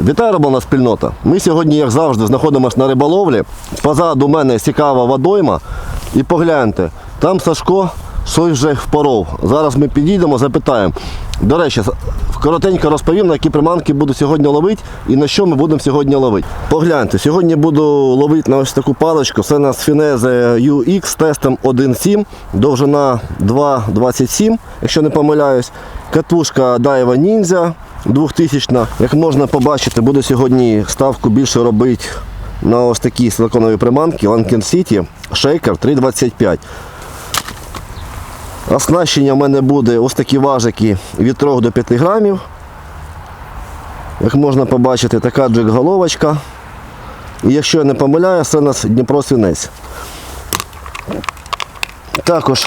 Вітаю риболовна спільнота. Ми сьогодні, як завжди, знаходимося на риболовлі. Позаду мене цікава водойма. І погляньте, там Сашко щось вже впоров. Зараз ми підійдемо, запитаємо. До речі, коротенько розповім, на які приманки буду сьогодні ловити і на що ми будемо сьогодні ловити. Погляньте, сьогодні буду ловити на ось таку паличку. Це у нас Фінезе UX з тестом 1.7, довжина 2.27, якщо не помиляюсь. Катушка Daiwa Ninja 2000. Як можна побачити, буду сьогодні ставку більше робити на ось такі силиконові приманки Lankin City Shaker 325. Оснащення в мене буде ось такі важики від 3 до 5 грамів. Як можна побачити, така джик-головочка. І якщо я не помиляю, це у нас Дніпро свинець. Також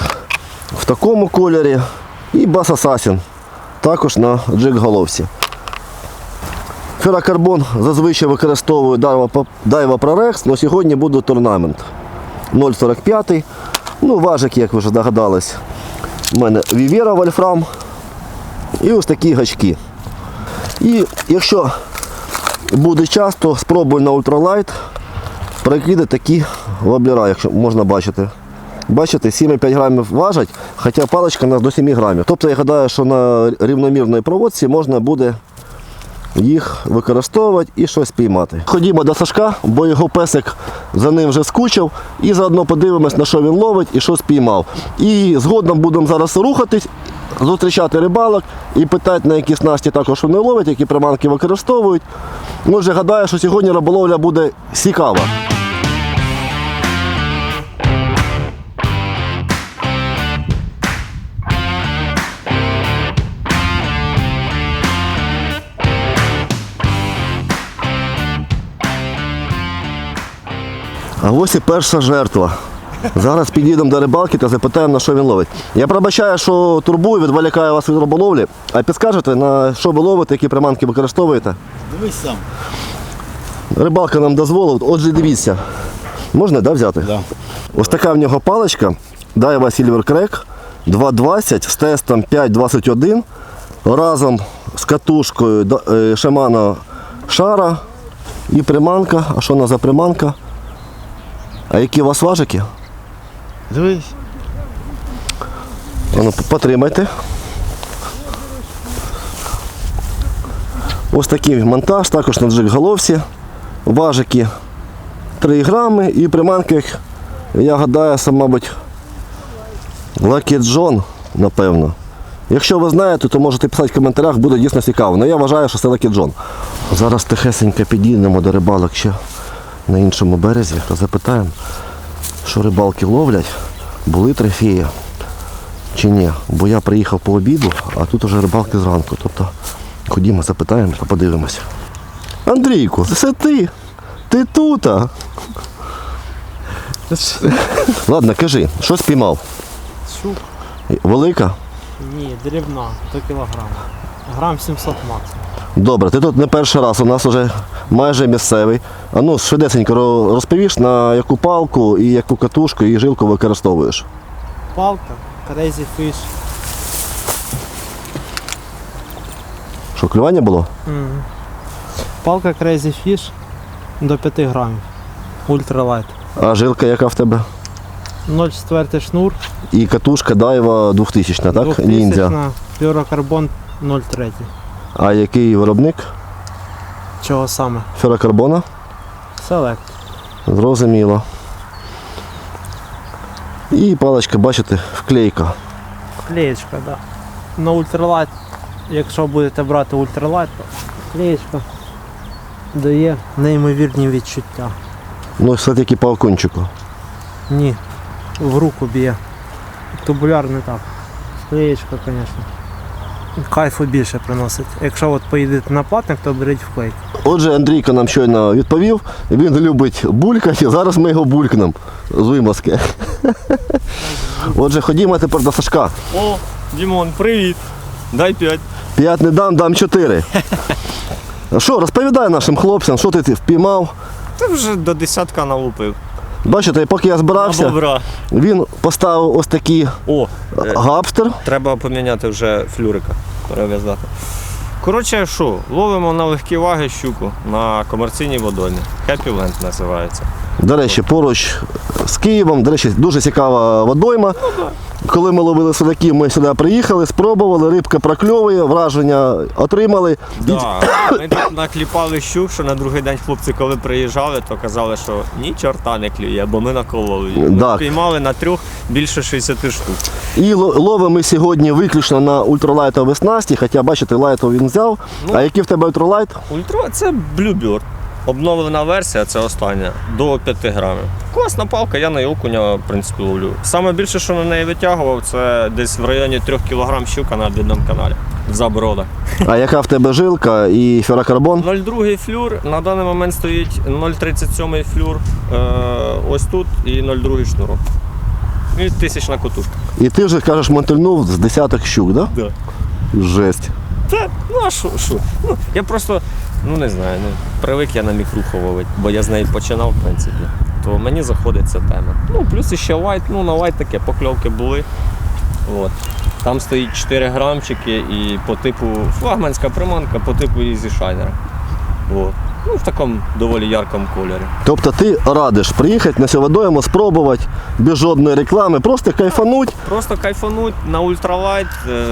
в такому кольорі і Bass Assassin. Також на джик-головці. Ферокарбон зазвичай використовую Daiwa Prorex, але сьогодні буде турнамент 0,45. Ну, важик, як ви вже догадались. У мене Vivera Вольфрам і ось такі гачки. І якщо буде час, то спробую на ультралайт перекидати такі воблера, якщо можна бачити. Бачите, 7,5 грамів важать, хоча паличка у нас до 7 грамів. Тобто я гадаю, що на рівномірній проводці можна буде їх використовувати і щось піймати. Ходімо до Сашка, бо його песик за ним вже скучив, і заодно подивимось, на що він ловить і що спіймав. І згодом будемо зараз рухатись, зустрічати рибалок і питати, на які снасті також вони ловлять, які приманки використовують. Може, гадаю, що сьогодні риболовля буде цікава. А ось і перша жертва. Зараз підійдемо до рибалки та запитаємо, на що він ловить. Я пробачаю, що турбую, відволікаю вас від риболовлі. А підскажете, на що ви ловите, які приманки використовуєте? Дивись сам. Рибалка нам дозволила. Отже, дивіться. Можна да, взяти? Да. Ось така в нього паличка. Daiwa Silver Crack 2.20 з тестом 5.21. Разом з катушкою е, Шара і приманка. А що вона за приманка? А які у вас важики? Дивись. А Ну, потримайте. Ось такий монтаж, також на джик головці. Важики 3 грами і приманки, я гадаю, це, мабуть, Lucky John, напевно. Якщо ви знаєте, то можете писати в коментарях, буде дійсно цікаво. Але я вважаю, що це Lucky John. Зараз тихесенько підійдемо до рибалок ще на іншому березі та запитаємо, що рибалки ловлять, були трофеї чи ні. Бо я приїхав по обіду, а тут уже рибалки зранку. Тобто ходімо, запитаємо та подивимося. Андрійку, це ти. Ти тут. а? Ладно, кажи, що спіймав? Щук? Велика? Ні, дрібна, до кілограма. Грам 700 максимум. Добре, ти тут не перший раз, у нас вже майже місцевий. А ну, швидесенько розповіш, на яку палку і яку катушку і жилку використовуєш. Палка, Crazy Fish. Що, клювання було? Мгм. Палка Crazy Fish до 5 грамів. Ультралайт. А жилка яка в тебе? 0,4 шнур, І катушка Daiwa 2000, так? 2000 Ніндзя. флюорокарбон 0,3. А який виробник? Чого саме? Ферокарбона? Селект. Зрозуміло. І паличка, бачите, вклейка. Клеєчка, так. Да. На ультралайт, якщо будете брати ультралайт, то клеєчка дає неймовірні відчуття. Ну, все-таки по окончику. Ні, в руку б'є. Тубуляр не так. Склеєчка, звісно. Кайфу більше приносить. Якщо от поїдете на платник, то беріть вклейку. Отже, Андрійко нам щойно відповів, він любить булькати, зараз ми його булькнемо з вимазки. Отже, ходімо тепер до Сашка. О, Дімон, привіт. Дай п'ять. П'ять не дам, дам чотири. Що, розповідай нашим хлопцям, що ти впіймав. Ти вже до десятка налупив. Бачите, поки я збирався, бобра. він поставив ось такий О, е, гапстер. треба поміняти вже флюрика. Перев'язати. Коротше, що, ловимо на легкі ваги щуку на комерційній водоймі. Happy Land називається. До речі, поруч з Києвом, до речі, дуже цікава водойма. Коли ми ловили судаків, ми сюди приїхали, спробували, рибка прокльовує, враження отримали. Да. Ми тут накліпали щук, що на другий день хлопці, коли приїжджали, то казали, що ні чорта не клює, бо ми накололи. Ми Так. піймали на трьох більше 60 штук. І ло- ловимо ми сьогодні виключно на ультралайтовій снасті, хоча бачите, лайтов він взяв. Ну. А який в тебе ультралайт? Ультра це Bluebird. Обновлена версія, це остання, до 5 грамів. Класна палка, я на окуня, в принципі, ловлю. Саме більше, що на неї витягував, це десь в районі 3 кг щука на одному каналі. В забродах. А яка в тебе жилка і ферокарбон? 0,2 флюр, на даний момент стоїть 0,37 флюр е, ось тут і 0,2 шнурок. І тисячна котушка. І ти вже кажеш, мотильнув з десяток щук, да? Да. Жесть. Та, ну а що, що? Ну, я просто, ну не знаю, ну, привик я на мікруху ловити, бо я з неї починав, в принципі. То мені заходить ця тема. Ну, плюс ще лайт, ну на лайт таке покльовки були. От. Там стоїть 4 грамчики і по типу флагманська приманка по типу Easy Shiner. От. Ну, в такому доволі яркому кольорі. Тобто ти радиш приїхати на водойму, спробувати без жодної реклами, просто кайфануть. Просто кайфануть на ультралайт. Е,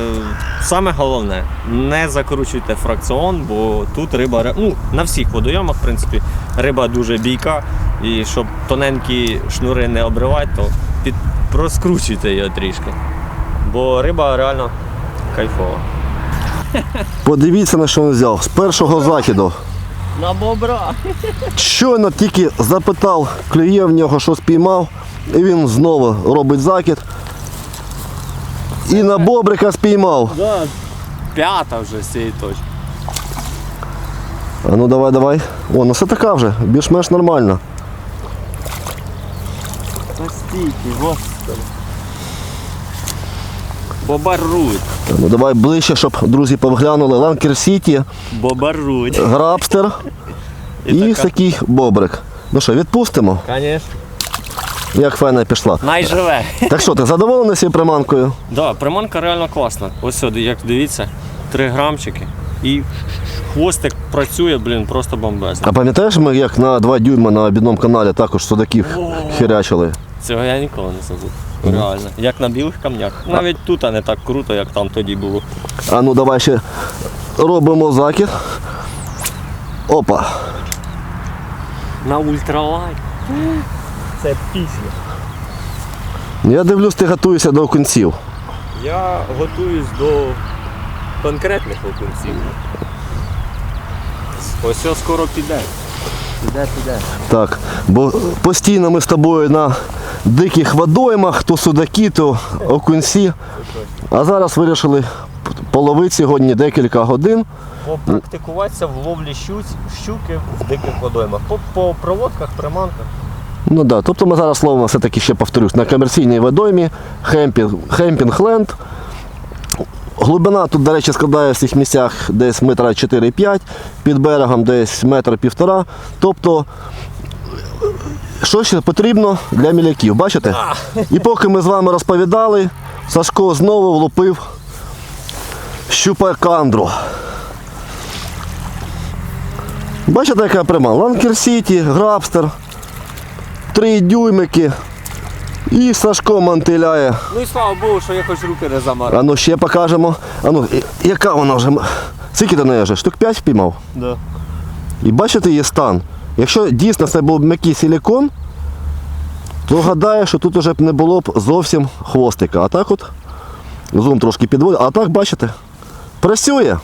саме головне, не закручуйте фракціон, бо тут риба ну, на всіх водойомах, в принципі, риба дуже бійка. І щоб тоненькі шнури не обривати, то під, проскручуйте його трішки. Бо риба реально кайфова. Подивіться на що він взяв. З першого закиду. На бобра! Щойно тільки запитав, клює в нього, що спіймав, і він знову робить закид. І на бобрика спіймав. Да, п'ята вже з цієї точки. А ну давай, давай. О, ну все така вже, більш-менш нормально. Постійки, господи. Бобаруть. А Ну давай ближче, щоб друзі повглянули. Ланкер Сіті, Бобаруть. грабстер і, такий бобрик. Ну що, відпустимо, Звісно. як файна пішла. Найживе. Так що, ти задоволений цією приманкою? Да, приманка реально класна. Ось сюди, як дивіться, 3 грамчики. І хвостик працює, блін, просто бомбезно. А пам'ятаєш, ми як на 2 дюйма на обідному каналі також судаків хірячили? Цього я ніколи не забув. Реально. Як на білих камнях. Навіть тут а не так круто, як там тоді було. А ну давай ще робимо закид. Опа. На ультралайт. Це пісня. Я дивлюсь, ти готуєшся до окунців. Я готуюсь до конкретних окунців. Ось все скоро піде. Піде, піде. Так, бо постійно ми з тобою на диких водоймах, то судаки, то окунці. А зараз вирішили половити сьогодні декілька годин. Попрактикуватися в ловлі щуць- щуки в диких водоймах. По, по проводках, приманках. Ну да, тобто ми зараз ловимо все-таки ще повторюсь на комерційній водоймі, хемпінг, хемпінг-ленд. Глибина тут, до речі, складає в цих місцях десь метра 4-5, під берегом десь метр півтора. Тобто, що ще потрібно для міляків, бачите? І поки ми з вами розповідали, Сашко знову влупив щупакандру. Бачите, яка прима? Ланкер Сіті, Грабстер, три дюймики. І Сашко мантиляє. Ну і слава Богу, що я хоч руки не замарав. А ну ще покажемо. А ну, і- яка вона вже? м- Скільки до неї вже? Штук 5 впіймав? Да. І бачите її стан. Якщо дійсно це був м'який силікон, то гадаю, що тут вже б не було б зовсім хвостика. А так от зум трошки підводить. А так, бачите, працює.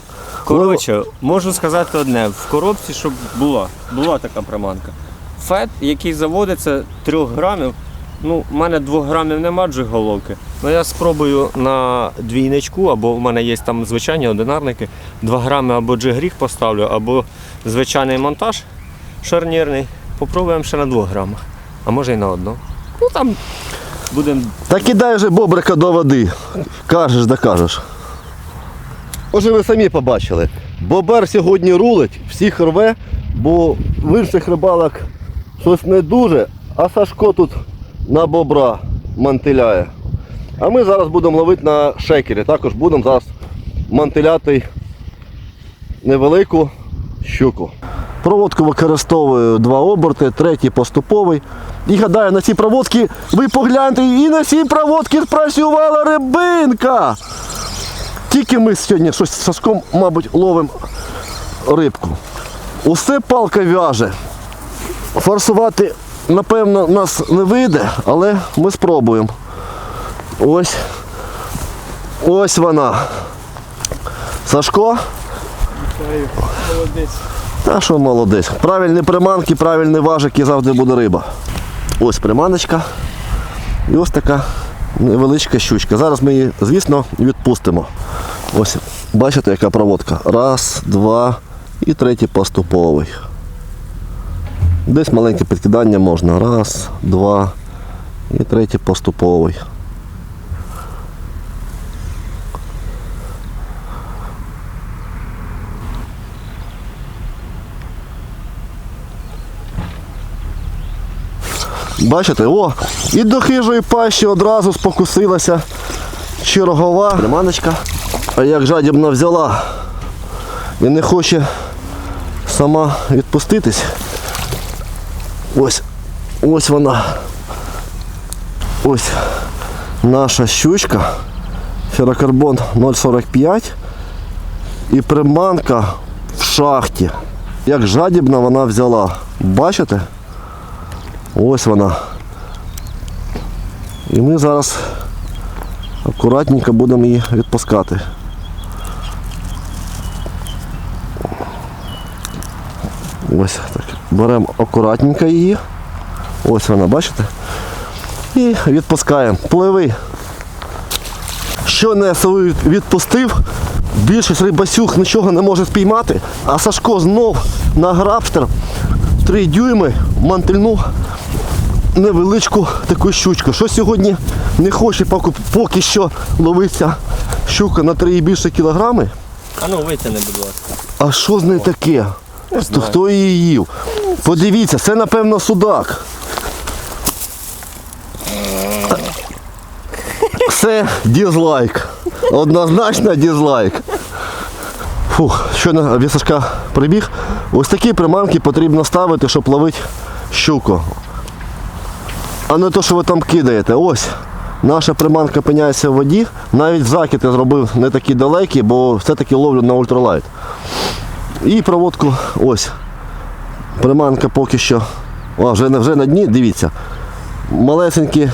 Коротше, можу сказати одне, в коробці, щоб була, була така приманка. Фет, який заводиться 3 грамів, ну, в мене 2 грамів нема джиголовки. Ну я спробую на двійничку, або в мене є там звичайні одинарники, 2 грами або джигріх поставлю, або звичайний монтаж шарнірний. Попробуємо ще на 2 грамах, а може й на одну. Ну там будемо Та кидай же бобрика до води. Кажеш, да кажеш. Отже, ви самі побачили. Бобер сьогодні рулить, всіх рве, бо в інших рибалок щось не дуже, а Сашко тут на бобра мантиляє. А ми зараз будемо ловити на шекері. Також будемо зараз мантиляти невелику щуку. Проводку використовую два оберти, третій поступовий. І гадаю, на ці проводки ви погляньте, і на ці проводки спрацювала рибинка. Тільки ми сьогодні щось з Сашком, мабуть, ловимо рибку. Усе палка в'яже. Форсувати, напевно, нас не вийде, але ми спробуємо. Ось. Ось вона. Сашко? Молодець. Та що молодець. Правильні приманки, правильний важик і завжди буде риба. Ось приманочка. І ось така невеличка щучка. Зараз ми її, звісно, відпустимо. Ось, бачите, яка проводка. Раз, два і третій поступовий. Десь маленьке підкидання можна. Раз, два і третій поступовий. Бачите, о, і до хижої пащі одразу спокусилася чергова приманочка. А як жадібно взяла і не хоче сама відпуститись. Ось, ось вона. Ось наша щучка. Ферокарбон 0,45 і приманка в шахті. Як жадібно вона взяла. Бачите? Ось вона. І ми зараз акуратненько будемо її відпускати. Ось так. Беремо акуратненько її. Ось вона, бачите? І відпускаємо. Пливи. Що не свою відпустив, більшість рибасюх нічого не може спіймати, а Сашко знов на грабстер 3 дюйми мантильнув невеличку таку щучку. Що сьогодні не хоче поки, що ловиться щука на 3 і більше кілограми. А ну витягни, будь ласка. А що з нею таке? То хто її їв? Подивіться, це напевно судак. Це дізлайк. Однозначно дізлайк. Фух, щойно від Сашка прибіг. Ось такі приманки потрібно ставити, щоб ловити щуку. А не то, що ви там кидаєте. Ось. Наша приманка опиняється в воді. Навіть закид я зробив не такі далекі, бо все-таки ловлю на ультралайт. І проводку ось. Приманка поки що. О, вже, вже на дні, дивіться. Малесенькі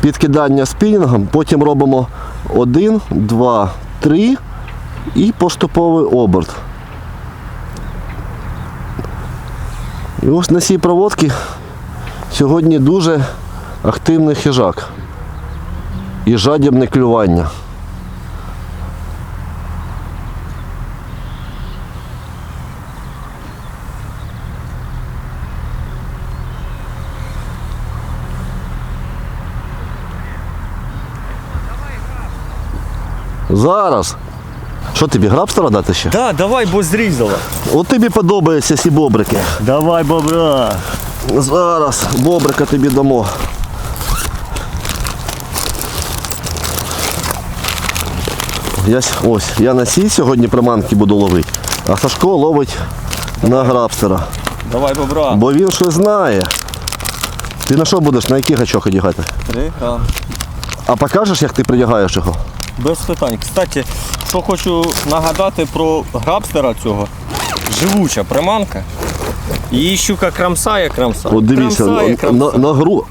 підкидання спінінгом, потім робимо один, два, три і поступовий оберт. І ось на цій проводці сьогодні дуже активний хижак і жадібне клювання. Зараз. Що тобі, грабстера дати ще? Да, давай, бо зрізала. От тобі подобаються ці бобрики. Давай, бобра. Зараз бобрика тобі дамо. Я, ось, я на цій сьогодні приманки буду ловити, а Сашко ловить на грабстера. Давай, бобра. Бо він щось знає. Ти на що будеш, на який гачок одягати? Три. А покажеш, як ти придягаєш його? Без питань. Кстати, що хочу нагадати про грабстера цього. Живуча приманка. Її щука крамсає, крамсає. От дивіться, крамсає, крамсає. на, на гру.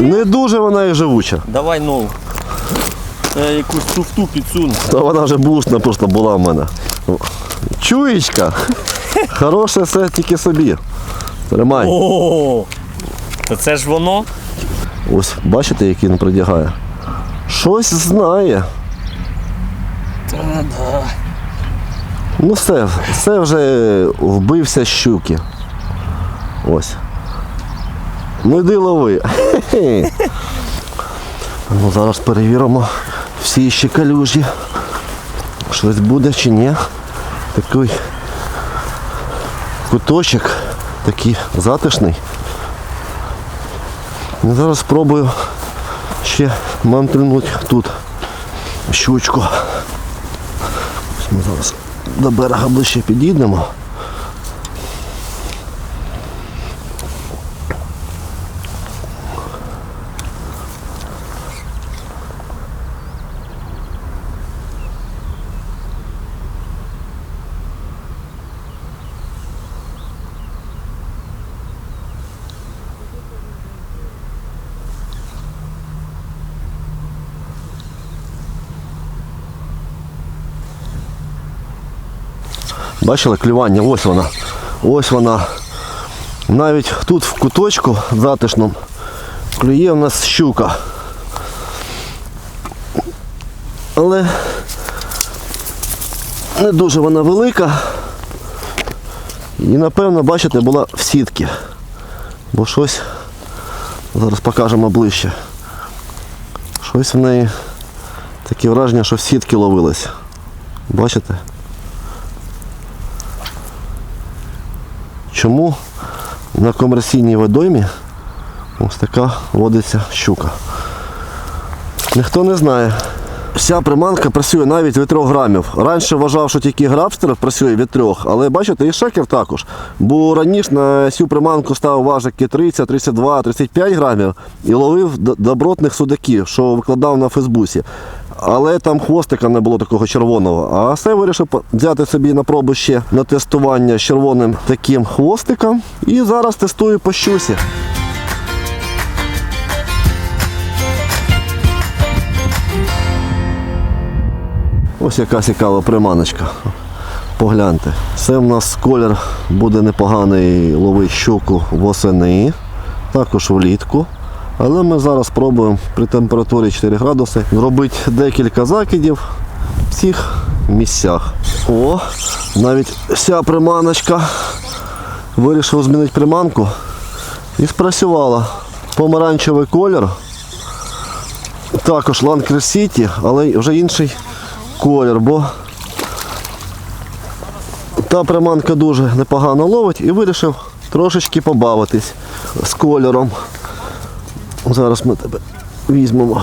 Не дуже вона і живуча. Давай нову. Це якусь туфту підсуну. Та вона вже бушна просто була в мене. Чуєчка. Хороше все тільки собі. Тримай. О, то це ж воно. Ось бачите, який він придягає. Щось знає. Ну все, все вже вбився щуки. Ось. Ну йди лови. Ну, зараз перевіримо всі ще калюжі. Щось буде чи ні. Такий куточок, такий затишний. Ну, Зараз спробую ще мантильнути тут щучку. Ось Ми зараз до берега ближче підійдемо. Бачили клювання? Ось вона. Ось вона. Навіть тут в куточку затишному клює в нас щука. Але не дуже вона велика. І напевно, бачите, була в сітки. Бо щось зараз покажемо ближче. Щось в неї таке враження, що в сітки ловилось. Бачите? Чому на комерційній водоймі ось така водиться щука? Ніхто не знає. Вся приманка працює навіть від 3 грамів. Раніше вважав, що тільки грабстер працює від 3, але бачите, і шекер також. Бо раніше на цю приманку ставив важики 30, 32, 35 грамів і ловив добротних судаків, що викладав на Фейсбуці. Але там хвостика не було такого червоного. А це вирішив взяти собі на пробу ще на тестування з червоним таким хвостиком. І зараз тестую по щусі. Ось яка цікава приманочка. Погляньте. Це в нас колір буде непоганий ловити щуку восени, також влітку. Але ми зараз спробуємо при температурі 4 градуси зробити декілька закидів в цих місцях. О, навіть вся приманочка. Вирішив змінити приманку і спрацювала. Помаранчевий колір. Також Lancaster City, але вже інший колір, бо та приманка дуже непогано ловить і вирішив трошечки побавитись з кольором. Зараз ми тебе візьмемо.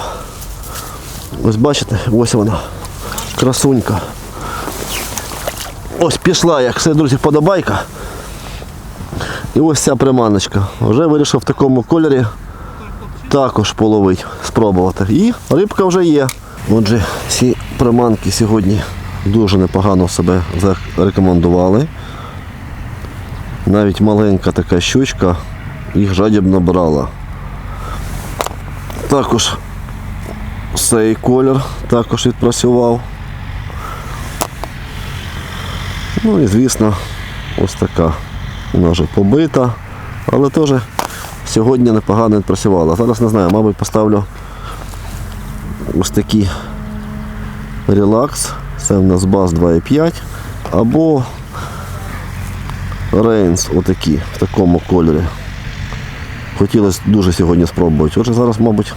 Ось бачите, ось вона, красунька. Ось пішла, як все, друзі, подобайка. І ось ця приманочка. Вже вирішив в такому кольорі також половити, спробувати. І рибка вже є. Отже, ці приманки сьогодні дуже непогано себе зарекомендували. Навіть маленька така щучка їх жадібно брала. Також цей колір також відпрацював. Ну і звісно, ось така. Вона вже побита, але теж сьогодні непогано відпрацювала. Зараз не знаю, мабуть, поставлю ось такі релакс. Це в нас бас 2,5 або Рейнс отакі в такому кольорі. Хотілося дуже сьогодні спробувати. Отже, зараз, мабуть,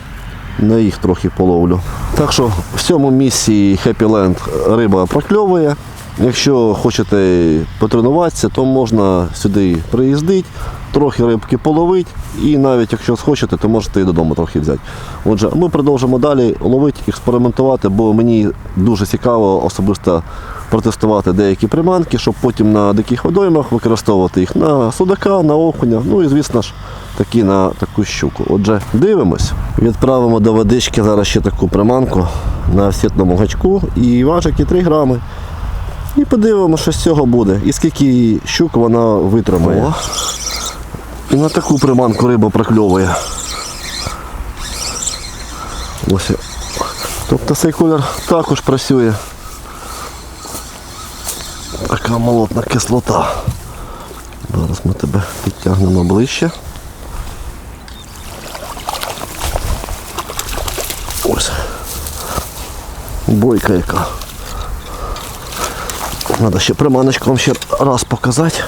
на їх трохи половлю. Так що в цьому місці Happy Land риба прокльовує. Якщо хочете потренуватися, то можна сюди приїздити, трохи рибки половити і навіть якщо схочете, то можете і додому трохи взяти. Отже, ми продовжимо далі ловити, експериментувати, бо мені дуже цікаво особисто протестувати деякі приманки, щоб потім на диких водоймах використовувати їх на судака, на окуня, ну і звісно ж такі на таку щуку. Отже, дивимось. Відправимо до водички зараз ще таку приманку на офсетному гачку і важики 3 грами. І подивимося, що з цього буде. І скільки щук вона витримає. О, і на таку приманку риба прокльовує. Ось. Тобто цей колір також працює. Така молотна кислота. Зараз ми тебе підтягнемо ближче. Ось. Бойка яка. Надо ще приманочку вам ще раз показати.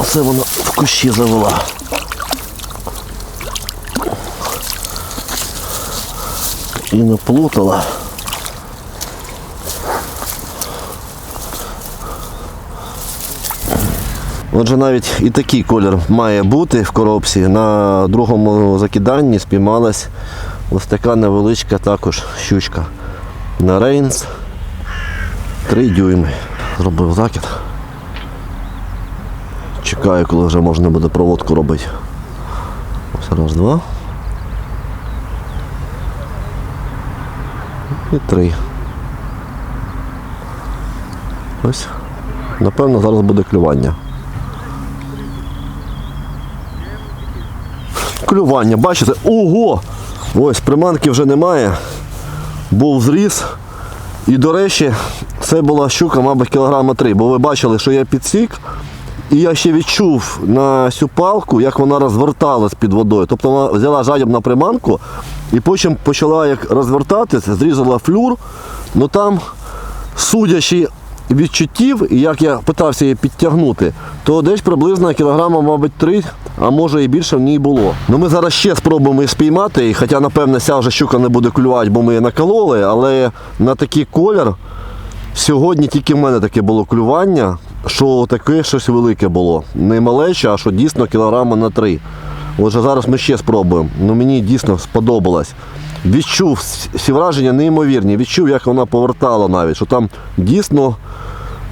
Оце вона в кущі завела. І наплутала. Отже, навіть і такий колір має бути в коробці. На другому закиданні спіймалась ось така невеличка також щучка. На Рейнс. 3 дюйми. Зробив закид. Чекаю, коли вже можна буде проводку робити. Ось раз, два. І три. Ось. Напевно, зараз буде клювання. Клювання, бачите? Ого! Ось приманки вже немає. Був зріз. І, до речі, це була щука, мабуть, кілограма три. Бо ви бачили, що я підсік. І я ще відчув на цю палку, як вона розверталась під водою. Тобто вона взяла жадібну приманку і потім почала як розвертатися, зрізала флюр. Ну там, судячи відчуттів, і як я питався її підтягнути, то десь приблизно кілограма, мабуть, три, а може і більше в ній було. Ну ми зараз ще спробуємо її спіймати, і хоча, напевно, ця вже щука не буде клювати, бо ми її накололи, але на такий колір Сьогодні тільки в мене таке було клювання, що таке щось велике було. Не малече, а що дійсно кілограма на три. Отже, зараз ми ще спробуємо. Ну мені дійсно сподобалось. Відчув всі враження неймовірні. Відчув, як вона повертала навіть, що там дійсно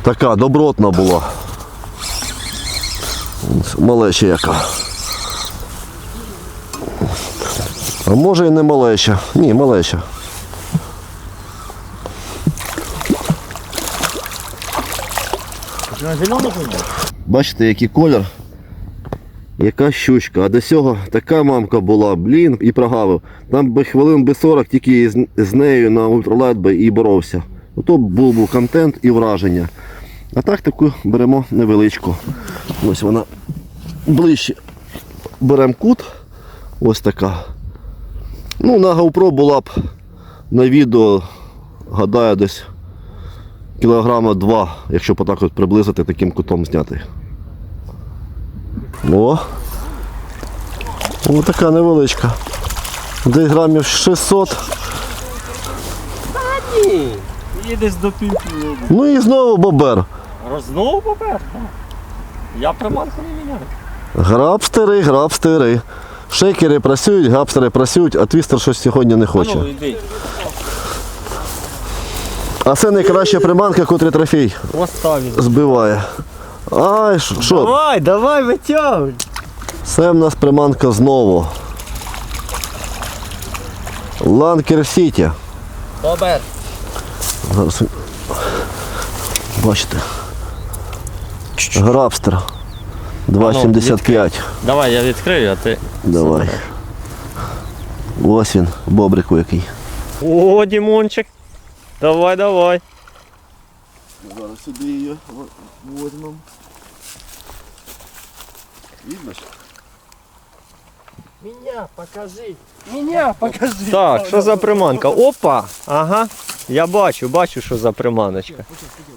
така добротна була. Малеча яка. А може і не малеча. Ні, малеча. Бачите, який колір, яка щучка. А до цього така мамка була, блін, і прогавив. Там би хвилин би 40 тільки з, з нею на ультралайт би і боровся. Ото був був контент і враження. А так таку беремо невеличку. Ось вона ближче. Беремо кут. Ось така. Ну, на GoPro була б на відео, гадаю, десь кілограма два, якщо отак от приблизити таким кутом зняти. О! Ось така невеличка. Десь грамів 600. Їдеш до пів. Ну і знову бобер. Знову попер? Я приманку не міняю. Грабстери, грабстери. Шейкери працюють, грабстери працюють, а твістер щось сьогодні не Ну, хоче. йди. А це найкраща приманка, котрий трофей збиває. Ай, що-? Давай, давай, витягуй. Це в нас приманка знову. Ланкер Сіті. Бобер. Зараз. Бачите. Грабстер. 2,75. Давай, я відкрию, а ти. Давай. Ось він, бобрику який. О, Дімончик. Давай, давай. Зараз сюди її возьмемо. Видно? Меня покажи. Меня покажи. Так, що за приманка? Опа! Ага. Я бачу, бачу, що за приманочка.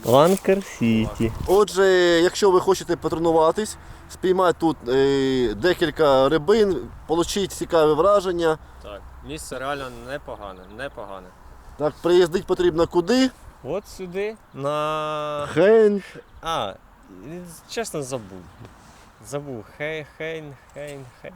Ланкер Сіті. Отже, якщо ви хочете потренуватись, спіймати тут е, декілька рибин, отримати цікаві враження. Так, місце реально непогане, непогане. Так, приїздити потрібно куди? От сюди на. Хейн. А, чесно забув. Забув. Хей, хейн, хейн, хейн.